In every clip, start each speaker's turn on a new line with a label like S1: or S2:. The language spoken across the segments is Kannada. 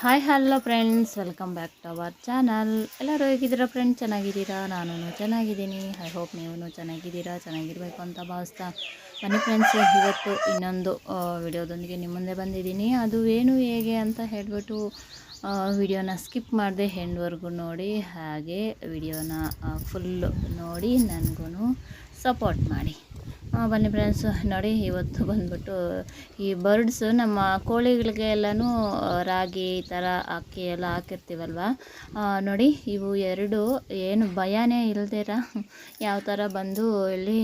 S1: Hi hello friends welcome back to our channel ಎಲ್ಲರೂ ಹೇಗಿದ್ದೀರಾ ಫ್ರೆಂಡ್ಸ್ ಚೆನ್ನಾಗಿದ್ದೀರಾ? ನಾನು ಚೆನ್ನಾಗಿದ್ದೀನಿ. ಐ ಹೋಪ್ ನೀವು ಚೆನ್ನಾಗಿದ್ದೀರಾ? ಚೆನ್ನಾಗಿರಬೇಕು ಅಂತ ಭಾವಿಸ್ತಾ ಬನ್ನಿ ಫ್ರೆಂಡ್ಸ್ ಇವತ್ತು ಇನ್ನೊಂದು ವಿಡಿಯೋದೊಂದಿಗೆ ನಿಮ್ಮ ಮುಂದೆ ಬಂದಿದ್ದೀನಿ. ಅದು ಏನು, ಹೇಗೆ ಅಂತ ಹೇಳಿಬಿಟ್ಟು ವಿಡಿಯೋನ ಸ್ಕಿಪ್ ಮಾಡಿದೆ ಹೆಂಡ್ವರೆಗೂ ನೋಡಿ, ಹಾಗೆ ವಿಡಿಯೋನ ಫುಲ್ಲು ನೋಡಿ ನನಗೂ ಸಪೋರ್ಟ್ ಮಾಡಿ. ಬನ್ನಿ ಫ್ರೆಂಡ್ಸ್ ನೋಡಿ, ಇವತ್ತು ಬಂದ್ಬಿಟ್ಟು ಈ ಬರ್ಡ್ಸ್ ನಮ್ಮ ಕೋಳಿಗಳಿಗೆ ಎಲ್ಲನೂ ರಾಗಿ ಈ ಥರ ಅಕ್ಕಿ ಎಲ್ಲ ಹಾಕಿರ್ತೀವಲ್ವ? ನೋಡಿ, ಇವು ಎರಡು ಏನು ಭಯನೇ ಇಲ್ದಿರ ಯಾವ ಥರ ಬಂದು ಇಲ್ಲಿ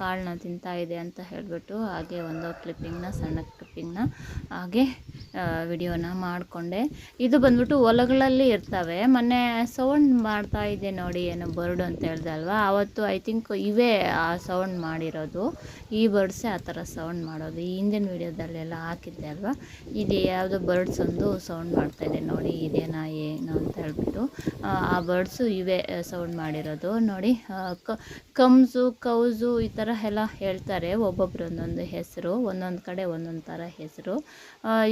S1: ಕಾಳನ್ನ ತಿಂತಾ ಇದೆ ಅಂತ ಹೇಳಿಬಿಟ್ಟು ಹಾಗೆ ಒಂದು ಕ್ಲಿಪ್ಪಿಂಗ್ನ ಸಣ್ಣ ಕ್ಲಿಪ್ಪಿಂಗ್ನ ಹಾಗೆ ವಿಡಿಯೋನ ಮಾಡಿಕೊಂಡೆ. ಇದು ಬಂದ್ಬಿಟ್ಟು ಹೊಲಗಳಲ್ಲಿ ಇರ್ತವೆ. ಮೊನ್ನೆ ಸೌಂಡ್ ಮಾಡ್ತಾ ಇದೆ ನೋಡಿ, ಏನು ಬರ್ಡ್ ಅಂತ ಹೇಳ್ದೆ ಅಲ್ವಾ? ಆವತ್ತು ಐ ಥಿಂಕ್ ಇವೇ ಆ ಸೌಂಡ್ ಮಾಡಿರೋದು ಈ ಬರ್ಡ್ಸೇ ಆ ಥರ ಸೌಂಡ್ ಮಾಡೋದು. ಈ ಹಿಂದಿನ ವೀಡಿಯೋದಲ್ಲೆಲ್ಲ ಹಾಕಿದ್ದೆ ಅಲ್ವಾ? ಇದು ಯಾವುದೋ ಬರ್ಡ್ಸ್ ಒಂದು ಸೌಂಡ್ ಮಾಡ್ತಾ ಇದೆ ನೋಡಿ ಇದೇನಾ ಏನು ಅಂತ ಹೇಳ್ಬಿಟ್ಟು. ಆ, ಬರ್ಡ್ಸು ಇವೇ ಸೌಂಡ್ ಮಾಡಿರೋದು. ನೋಡಿ ಕಮ್ಸು ಕೌಸು ಈ ಥರ ಎಲ್ಲ ಹೇಳ್ತಾರೆ ಒಬ್ಬೊಬ್ರು ಒಂದೊಂದು ಹೆಸರು ಒಂದೊಂದು ಕಡೆ ಒಂದೊಂದು ಥರ ಹೆಸರು.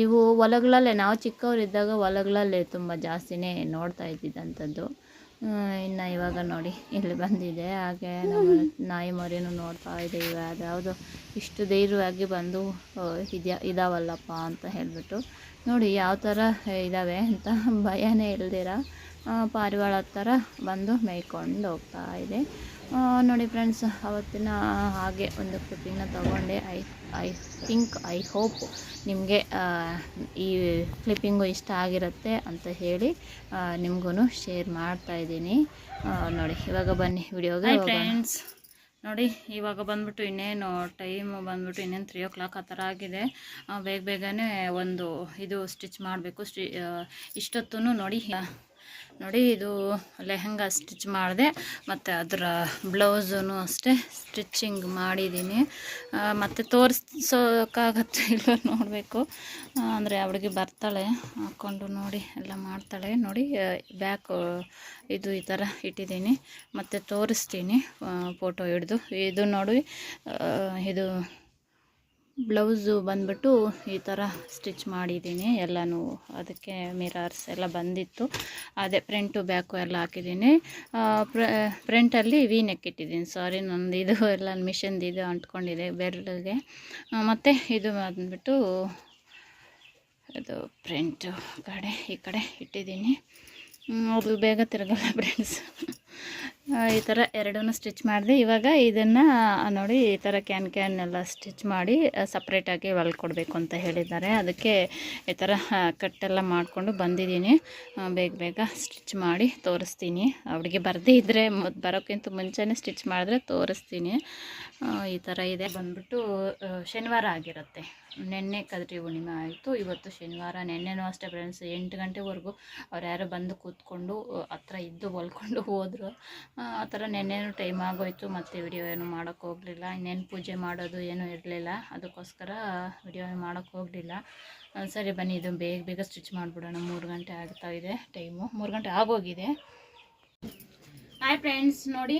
S1: ಇವು ಹೊಲಗಳಲ್ಲೇ ನಾವು ಚಿಕ್ಕವರಿದ್ದಾಗ ಹೊಲಗಳಲ್ಲೇ ತುಂಬ ಜಾಸ್ತಿನೇ ನೋಡ್ತಾ ಇದ್ದಿದ್ದಂಥದ್ದು ಇನ್ನು ಇವಾಗ ನೋಡಿ, ಇಲ್ಲಿ ಬಂದಿದೆ. ಹಾಗೆ ನಮ್ಮ ನಾಯಿ ಮರಿನೂ ನೋಡ್ತಾ ಇದೆ ಇವಾಗ. ಅದ್ಯಾವುದು ಇಷ್ಟು ಧೈರ್ಯವಾಗಿ ಬಂದು ಇದ್ಯಾ, ಇದಾವಲ್ಲಪ್ಪ ಅಂತ ಹೇಳಿಬಿಟ್ಟು. ನೋಡಿ, ಯಾವ ಥರ ಇದ್ದಾವೆ ಅಂತ ಭಯನೇ ಇಲ್ದಿರ ಪಾರಿವಾಳ ಥರ ಬಂದು ಮೇಯ್ಕೊಂಡು ಹೋಗ್ತಾ ಇದೆ. ನೋಡಿ ಫ್ರೆಂಡ್ಸ್ ಅವತ್ತಿನ ಹಾಗೆ ಒಂದು ಕ್ಲಿಪ್ಪಿಂಗ್ನ ತೊಗೊಂಡೆ. I I think I hope ನಿಮಗೆ ಈ ಕ್ಲಿಪ್ಪಿಂಗು ಇಷ್ಟ ಆಗಿರುತ್ತೆ ಅಂತ ಹೇಳಿ ನಿಮಗೂ ಶೇರ್ ಮಾಡ್ತಾ ಇದ್ದೀನಿ. ನೋಡಿ ಇವಾಗ ಬನ್ನಿ ವಿಡಿಯೋಗೆ ಫ್ರೆಂಡ್ಸ್ ನೋಡಿ ಇವಾಗ ಬಂದ್ಬಿಟ್ಟು ಇನ್ನೇನು ಟೈಮ್ ಬಂದ್ಬಿಟ್ಟು ಇನ್ನೇನು ತ್ರೀ ಓ ಕ್ಲಾಕ್ ಆ ಥರ ಆಗಿದೆ. ಬೇಗ ಬೇಗನೆ ಒಂದು ಇದು ಸ್ಟಿಚ್ ಮಾಡಬೇಕು. ಸ್ಟಿ ಇಷ್ಟೊತ್ತೂ ನೋಡಿ ನೋಡಿ ಇದು ಲೆಹಂಗಾ ಸ್ಟಿಚ್ ಮಾಡಿದೆ. ಮತ್ತು ಅದರ ಬ್ಲೌಸೂ ಅಷ್ಟೇ ಸ್ಟಿಚ್ಚಿಂಗ್ ಮಾಡಿದ್ದೀನಿ. ಮತ್ತು ತೋರಿಸೋಕ್ಕಾಗತ್ತೆ ಇಲ್ಲ ನೋಡಬೇಕು. ಅಂದರೆ ಅವಳಿಗೆ ಬರ್ತಾಳೆ. ಹಾಕ್ಕೊಂಡು ನೋಡಿ, ಎಲ್ಲ ಮಾಡ್ತಾಳೆ. ನೋಡಿ ಬ್ಯಾಕ್, ಇದು ಈ ಥರ ಇಟ್ಟಿದ್ದೀನಿ. ಮತ್ತು ತೋರಿಸ್ತೀನಿ ಫೋಟೋ ಹಿಡಿದು. ಇದು ನೋಡಿ ಇದು ಬ್ಲೌಸು ಬಂದ್ಬಿಟ್ಟು ಈ ಥರ ಸ್ಟಿಚ್ ಮಾಡಿದ್ದೀನಿ ಎಲ್ಲನೂ. ಅದಕ್ಕೆ ಮಿರರ್ಸ್ ಎಲ್ಲ ಬಂದಿತ್ತು. ಅದೇ ಪ್ರಿಂಟು ಬ್ಯಾಕು ಎಲ್ಲ ಹಾಕಿದ್ದೀನಿ. ಪ್ರಿಂಟಲ್ಲಿ ವಿ ನೆಕ್ ಇಟ್ಟಿದ್ದೀನಿ. ಸಾರಿ ನಂದು ಇದು ಎಲ್ಲ ಮಿಷನ್ದು ಇದು ಅಂಟ್ಕೊಂಡಿದೆ ಬೆರಳಿಗೆ. ಮತ್ತು ಇದು ಬಂದ್ಬಿಟ್ಟು ಇದು ಪ್ರಿಂಟು ಕಡೆ ಈ ಕಡೆ ಇಟ್ಟಿದ್ದೀನಿ. ಅದು ಬೇಗ ತಿರುಗಲ್ಲ ಫ್ರೆಂಡ್ಸ್ ಈ ಥರ ಎರಡೂ ಸ್ಟಿಚ್ ಮಾಡಿದೆ. ಇವಾಗ ಇದನ್ನು ನೋಡಿ, ಈ ಥರ ಕ್ಯಾನ್ ಕ್ಯಾನ್ ಎಲ್ಲ ಸ್ಟಿಚ್ ಮಾಡಿ ಸಪ್ರೇಟಾಗಿ ಹೊಲ್ಕೊಡ್ಬೇಕು ಅಂತ ಹೇಳಿದ್ದಾರೆ. ಅದಕ್ಕೆ ಈ ಥರ ಕಟ್ಟೆಲ್ಲ ಮಾಡಿಕೊಂಡು ಬಂದಿದ್ದೀನಿ. ಬೇಗ ಬೇಗ ಸ್ಟಿಚ್ ಮಾಡಿ ತೋರಿಸ್ತೀನಿ. ಅವಳಿಗೆ ಬರದೇ ಇದ್ದರೆ ಬರೋಕ್ಕಿಂತ ಮುಂಚೆನೇ ಸ್ಟಿಚ್ ಮಾಡಿದ್ರೆ ತೋರಿಸ್ತೀನಿ. ಈ ಥರ ಇದೆ. ಬಂದ್ಬಿಟ್ಟು ಶನಿವಾರ ಆಗಿರುತ್ತೆ. ನೆನ್ನೆ ಕದ್ರಿ ಹುಣ್ಣಿಮೆ ಆಯಿತು. ಇವತ್ತು ಶನಿವಾರ, ನೆನ್ನೆನೂ ಅಷ್ಟೇ ಫ್ರೆಂಡ್ಸ್ ಎಂಟು ಗಂಟೆವರೆಗೂ ಅವ್ರು ಯಾರು ಬಂದು ಕೂತ್ಕೊಂಡು, ಹತ್ರ ಇದ್ದು ಹೊಲ್ಕೊಂಡು ಹೋದರು. ಆ ಥರ ನೆನ್ನೆನೂ ಟೈಮ್ ಆಗೋಯ್ತು, ಮತ್ತು ವಿಡಿಯೋ ಏನು ಮಾಡೋಕ್ಕೆ ಹೋಗಲಿಲ್ಲ. ಇನ್ನೇನು ಪೂಜೆ ಮಾಡೋದು ಏನೂ ಇರಲಿಲ್ಲ. ಅದಕ್ಕೋಸ್ಕರ ವಿಡಿಯೋ ಮಾಡೋಕ್ಕೆ ಹೋಗಲಿಲ್ಲ. ಸರಿ ಬನ್ನಿ ಇದು ಬೇಗ ಬೇಗ ಸ್ಟಿಚ್ ಮಾಡಿಬಿಡೋಣ. ಮೂರು ಗಂಟೆ ಆಗ್ತಾ ಇದೆ ಟೈಮು ಮೂರು ಗಂಟೆ ಆಗೋಗಿದೆ. ಹಾಯ್ ಫ್ರೆಂಡ್ಸ್ ನೋಡಿ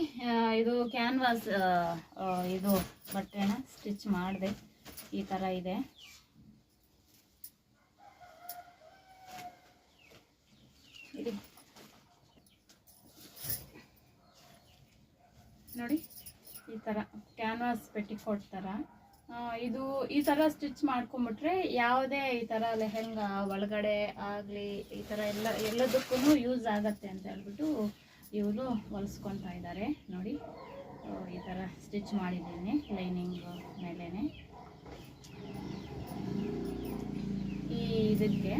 S1: ಇದು ಕ್ಯಾನ್ವಾಸ್ ಇದು ಬಟ್ಟೆನ ಸ್ಟಿಚ್ ಮಾಡಿದೆ. ಈ ಥರ ಇದೆ. ಇಡಿ. ನೋಡಿ, ಈ ಥರ ಕ್ಯಾನ್ವಾಸ್ ಪೆಟ್ಟಿಕೋಟ್ ಥರ ಇದು ಈ ಥರ ಸ್ಟಿಚ್ ಮಾಡ್ಕೊಂಬಿಟ್ರೆ ಯಾವುದೇ ಈ ಥರ ಲೆಹೆಂಗಾ ಒಳಗಡೆ ಆಗಲಿ, ಈ ಥರ ಎಲ್ಲ ಎಲ್ಲದಕ್ಕೂ ಯೂಸ್ ಆಗತ್ತೆ ಅಂತ ಹೇಳ್ಬಿಟ್ಟು ಇವರು ಹೊಲಿಸ್ಕೊತಾ ಇದ್ದಾರೆ ನೋಡಿ ಈ ಥರ ಸ್ಟಿಚ್ ಮಾಡಿದ್ದೀನಿ ಲೈನಿಂಗ್ ಮೇಲೇ ಈ ಇದಕ್ಕೆ,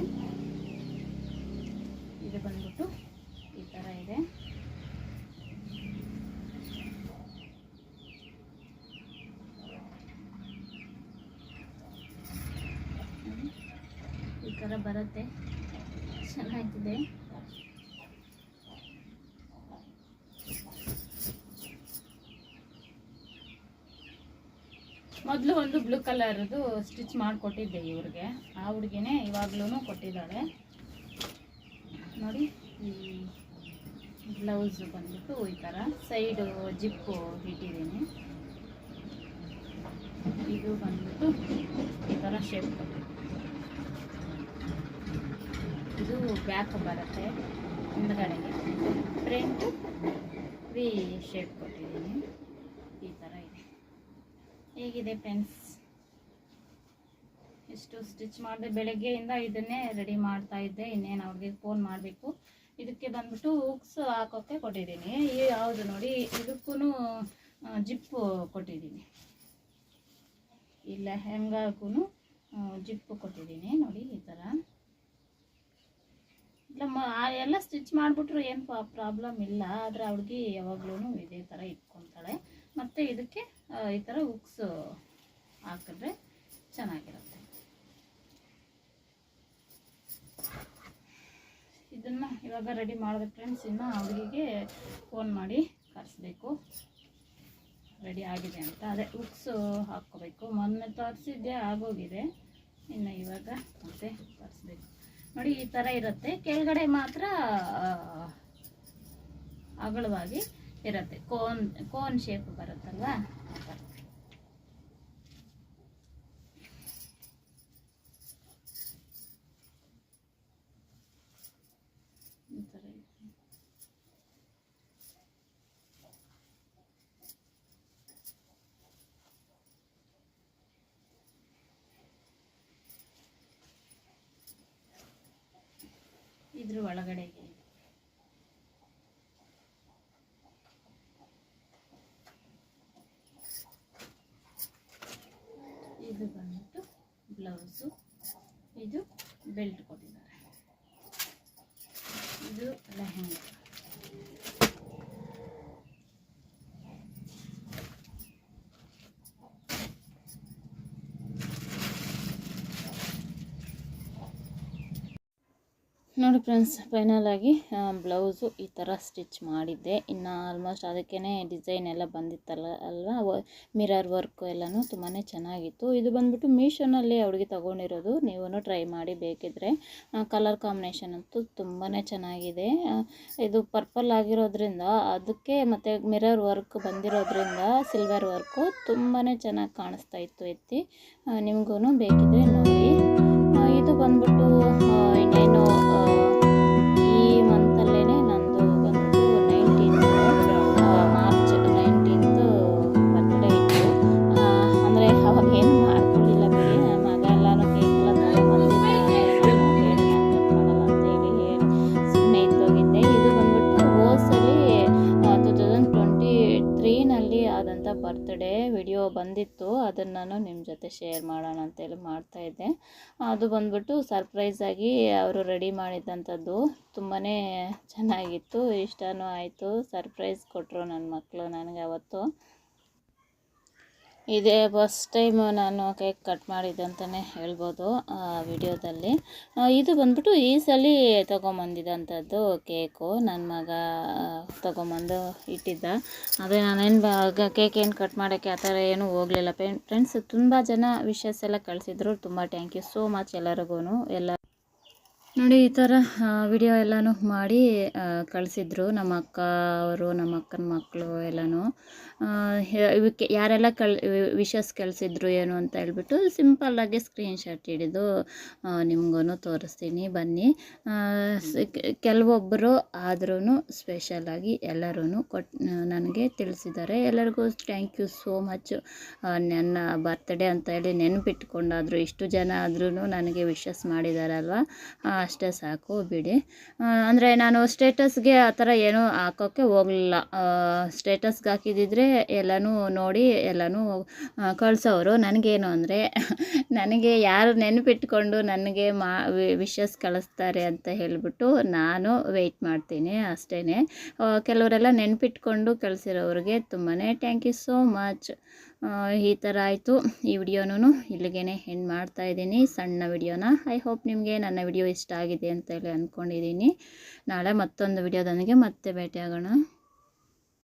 S1: ಇದು ಬಂದ್ಬಿಟ್ಟು ಈ ಥರ ಇದೆ. ಥರ ಬರುತ್ತೆ. ಚೆನ್ನಾಗಿದೆ. ಮೊದಲು ಒಂದು ಬ್ಲೂ ಕಲರ್ದು ಸ್ಟಿಚ್ ಮಾಡಿಕೊಟ್ಟಿದ್ದೆ ಇವ್ರಿಗೆ. ಆ ಹುಡುಗಿನೇ ಇವಾಗ್ಲೂ ಕೊಟ್ಟಿದ್ದಾಳೆ. ನೋಡಿ, ಈ ಬ್ಲೌಸ್ ಬಂದ್ಬಿಟ್ಟು ಈ ಥರ ಸೈಡು ಜಿಪ್ಪು ಇಟ್ಟಿದ್ದೀನಿ ಇದು ಬಂದ್ಬಿಟ್ಟು ಈ ಥರ ಶೇಪ್ ಬ್ಯಾಕ್ ಬರುತ್ತೆ ಹಿಂದ್ಗಡೆಗೆ. ಫ್ರಂಟು ವಿ ಶೇಪ್ ಕೊಟ್ಟಿದ್ದೀನಿ. ಈ ಥರ ಇದೆ. ಹೇಗಿದೆ ಫ್ರೆಂಡ್ಸ್ ಇಷ್ಟು ಸ್ಟಿಚ್ ಮಾಡಿದೆ ಬೆಳಗ್ಗೆಯಿಂದ ಇದನ್ನೇ ರೆಡಿ ಮಾಡ್ತಾ ಇದ್ದೆ. ಇನ್ನೇನು ಅವ್ರಿಗೆ ಫೋನ್ ಮಾಡಬೇಕು. ಇದಕ್ಕೆ ಬಂದ್ಬಿಟ್ಟು ಉಕ್ಸ್ ಹಾಕೋಕ್ಕೆ ಕೊಟ್ಟಿದ್ದೀನಿ. ಈ ಯಾವುದು ನೋಡಿ ಇದಕ್ಕೂ ಜಿಪ್ಪು ಕೊಟ್ಟಿದ್ದೀನಿ. ಇಲ್ಲ ಹೆಂಗಾಗೂ ಜಿಪ್ ಕೊಟ್ಟಿದ್ದೀನಿ. ನೋಡಿ, ಈ ಥರ ಇಲ್ಲ ಎಲ್ಲ ಸ್ಟಿಚ್ ಮಾಡಿಬಿಟ್ರು ಏನು ಪ್ರಾಬ್ಲಮ್ ಇಲ್ಲ. ಆದರೆ ಅವಳಿಗೆ ಯಾವಾಗ್ಲೂ ಇದೇ ಥರ ಇಟ್ಕೊತಾಳೆ. ಮತ್ತು ಇದಕ್ಕೆ ಈ ಥರ ಉಕ್ಸ್ ಹಾಕಿದ್ರೆ ಚೆನ್ನಾಗಿರುತ್ತೆ. ಇದನ್ನು ಇವಾಗ ರೆಡಿ ಮಾಡಿದೆ ಫ್ರೆಂಡ್ಸ್ ಇನ್ನು ಅವಳಿಗೆ ಫೋನ್ ಮಾಡಿ ಕರೆಸ್ಬೇಕು. ರೆಡಿ ಆಗಿದೆ ಅಂತ. ಅದೇ ಉಕ್ಸು ಹಾಕ್ಕೋಬೇಕು. ಮೊನ್ನೆ ತರಿಸಿದ್ದೆ, ಆಗೋಗಿದೆ. ಇನ್ನು ಇವಾಗ ಮತ್ತೆ ತರಿಸ್ಬೇಕು. ನೋಡಿ ಈ ಥರ ಇರುತ್ತೆ. ಕೆಳಗಡೆ ಮಾತ್ರ ಅಗಲವಾಗಿ ಇರುತ್ತೆ. ಕೋನ್ ಕೋನ್ ಶೇಪ್ ಬರುತ್ತಲ್ವಾ ಆ ಥರ. ಈ ಥರ ಇದೆ. ಇದ್ರ ಒಳಗಡೆಗೆ ಇದೆ. ಬಂದ್ಬಿಟ್ಟು ಬ್ಲೌಸು ಇದು ಬೆಲ್ಟ್ ಕೊಟ್ಟಿದ್ದಾರೆ ಇದು ಲೆಹಂಗಾ ನೋಡಿ ಫ್ರೆಂಡ್ಸ್ ಫೈನಲ್ ಆಗಿ ಬ್ಲೌಸು ಈ ಥರ ಸ್ಟಿಚ್ ಮಾಡಿದ್ದೆ. ಇನ್ನು ಆಲ್ಮೋಸ್ಟ್ ಅದಕ್ಕೇ ಡಿಸೈನ್ ಎಲ್ಲ ಬಂದಿತ್ತಲ್ಲ, ಅಲ್ವಾ? ಮಿರರ್ ವರ್ಕು ಎಲ್ಲನೂ ತುಂಬಾ ಚೆನ್ನಾಗಿತ್ತು. ಇದು ಬಂದ್ಬಿಟ್ಟು ಮೀಶೋನಲ್ಲಿ ಅವ್ರಿಗೆ ತೊಗೊಂಡಿರೋದು. ನೀವು ಟ್ರೈ ಮಾಡಿ ಬೇಕಿದ್ರೆ. ಕಲರ್ ಕಾಂಬಿನೇಷನ್ ಅಂತೂ ತುಂಬಾ ಚೆನ್ನಾಗಿದೆ. ಇದು ಪರ್ಪಲ್ ಆಗಿರೋದ್ರಿಂದ, ಅದಕ್ಕೆ ಮತ್ತು ಮಿರರ್ ವರ್ಕ್ ಬಂದಿರೋದ್ರಿಂದ ಸಿಲ್ವರ್ ವರ್ಕು ತುಂಬಾ ಚೆನ್ನಾಗಿ ಕಾಣಿಸ್ತಾ ಇತ್ತು ಎತ್ತಿ. ನಿಮಗೂ ಬೇಕಿದ್ರೆ ನೋಡಿ. ಬರ್ತ್ಡೇ ವಿಡಿಯೋ ಬಂದಿತ್ತು, ಅದನ್ನು ನಾನು ನಿಮ್ಮ ಜೊತೆ ಶೇರ್ ಮಾಡೋಣ ಅಂತೇಳಿ ಮಾಡ್ತಾಯಿದ್ದೆ ಅದು ಬಂದ್ಬಿಟ್ಟು ಸರ್ಪ್ರೈಸಾಗಿ ಅವರು ರೆಡಿ ಮಾಡಿದ್ದಂಥದ್ದು ತುಂಬಾ ಚೆನ್ನಾಗಿತ್ತು, ಇಷ್ಟನೂ ಆಯಿತು. ಸರ್ಪ್ರೈಸ್ ಕೊಟ್ಟರು ನನ್ನ ಮಕ್ಕಳು ನನಗೆ ಅವತ್ತು. ಇದೇ ಫಸ್ಟ್ ಟೈಮ್ ನಾನು ಕೇಕ್ ಕಟ್ ಮಾಡಿದ್ದಂತಲೇ ಹೇಳ್ಬೋದು ವಿಡಿಯೋದಲ್ಲಿ. ಇದು ಬಂದ್ಬಿಟ್ಟು ಈ ಸಲ ತೊಗೊಂಬಂದಿದ್ದಂಥದ್ದು ಕೇಕು ನನ್ನ ಮಗ ತೊಗೊಂಬಂದು ಇಟ್ಟಿದ್ದ. ಅದೇ ನಾನೇನು ಬ ಕೇಕ್ ಏನು ಕಟ್ ಮಾಡೋಕ್ಕೆ ಆ ಥರ ಏನೂ ಹೋಗಲಿಲ್ಲ. ಫ್ರೆಂಡ್ಸ್ ತುಂಬ ಜನ ವಿಷಸ್ ಎಲ್ಲ ಕಳಿಸಿದ್ರು. ತುಂಬ ಥ್ಯಾಂಕ್ ಯು ಸೋ ಮಚ್ ಎಲ್ಲರಿಗೂ ಎಲ್ಲ ನೋಡಿ, ಈ ಥರ ವಿಡಿಯೋ ಎಲ್ಲನೂ ಮಾಡಿ ಕಳಿಸಿದ್ರು ನಮ್ಮ ಅಕ್ಕ ಅವರು, ನಮ್ಮ ಅಕ್ಕನ ಮಕ್ಕಳು ಎಲ್ಲನೂ. ಇವಕ್ಕೆ ಯಾರೆಲ್ಲ ಕಳ್ ವಿಷಸ್ ಕಳಿಸಿದ್ರು ಏನು ಅಂತ ಹೇಳ್ಬಿಟ್ಟು ಸಿಂಪಲ್ಲಾಗಿ ಸ್ಕ್ರೀನ್ಶಾಟ್ ಹಿಡಿದು ನಿಮ್ಗೂ ತೋರಿಸ್ತೀನಿ, ಬನ್ನಿ. ಕೆಲವೊಬ್ಬರು ಆದ್ರೂ ಸ್ಪೆಷಲಾಗಿ ಎಲ್ಲರೂ ಕೊಟ್ ನನಗೆ ತಿಳಿಸಿದ್ದಾರೆ. ಎಲ್ಲರಿಗೂ ಥ್ಯಾಂಕ್ ಯು ಸೋ ಮಚ್ ನನ್ನ ಬರ್ತ್ಡೇ ಅಂತ ಹೇಳಿ ನೆನಪಿಟ್ಕೊಂಡಾದ್ರು ಇಷ್ಟು ಜನ ಆದ್ರೂ ನನಗೆ ವಿಶಸ್ ಮಾಡಿದಾರಲ್ವ? ಅಷ್ಟೇ ಸಾಕು ಬಿಡಿ. ಅಂದರೆ ನಾನು ಸ್ಟೇಟಸ್ಗೆ ಆ ಥರ ಏನೂ ಹಾಕೋಕ್ಕೆ ಹೋಗಲಿಲ್ಲ. ಸ್ಟೇಟಸ್ಗೆ ಹಾಕಿದ್ದಿದ್ರೆ ಎಲ್ಲನೂ ನೋಡಿ, ಎಲ್ಲನೂ ಕಳಿಸೋರು. ನನಗೇನು ಅಂದರೆ ನನಗೆ ಯಾರು ನೆನಪಿಟ್ಕೊಂಡು ನನಗೆ ಮಾ ವಿಶಸ್ ಕಳಿಸ್ತಾರೆ ಅಂತ ಹೇಳಿಬಿಟ್ಟು ನಾನು ವೆಯ್ಟ್ ಮಾಡ್ತೀನಿ ಅಷ್ಟೇ ಕೆಲವರೆಲ್ಲ ನೆನಪಿಟ್ಕೊಂಡು ಕಳಿಸಿರೋರಿಗೆ ತುಂಬಾ ಥ್ಯಾಂಕ್ ಯು ಸೋ ಮಚ್ ಈ ಥರ ಆಯಿತು. ಈ ವಿಡಿಯೋನೂ ಇಲ್ಲಿಗೆ ಎಂಡ್ ಮಾಡ್ತಾ ಇದ್ದೀನಿ. ಸಣ್ಣ ವಿಡಿಯೋನ. ಐ ಹೋಪ್ ನಿಮಗೆ ನನ್ನ ವಿಡಿಯೋ ಇಷ್ಟ ಆಗಿದೆ ಅಂತ ಹೇಳಿ ಅಂದ್ಕೊಂಡಿದ್ದೀನಿ ನಾಳೆ ಮತ್ತೊಂದು ವಿಡಿಯೋದೊಂದಿಗೆ ಮತ್ತೆ ಭೇಟಿಯಾಗೋಣ.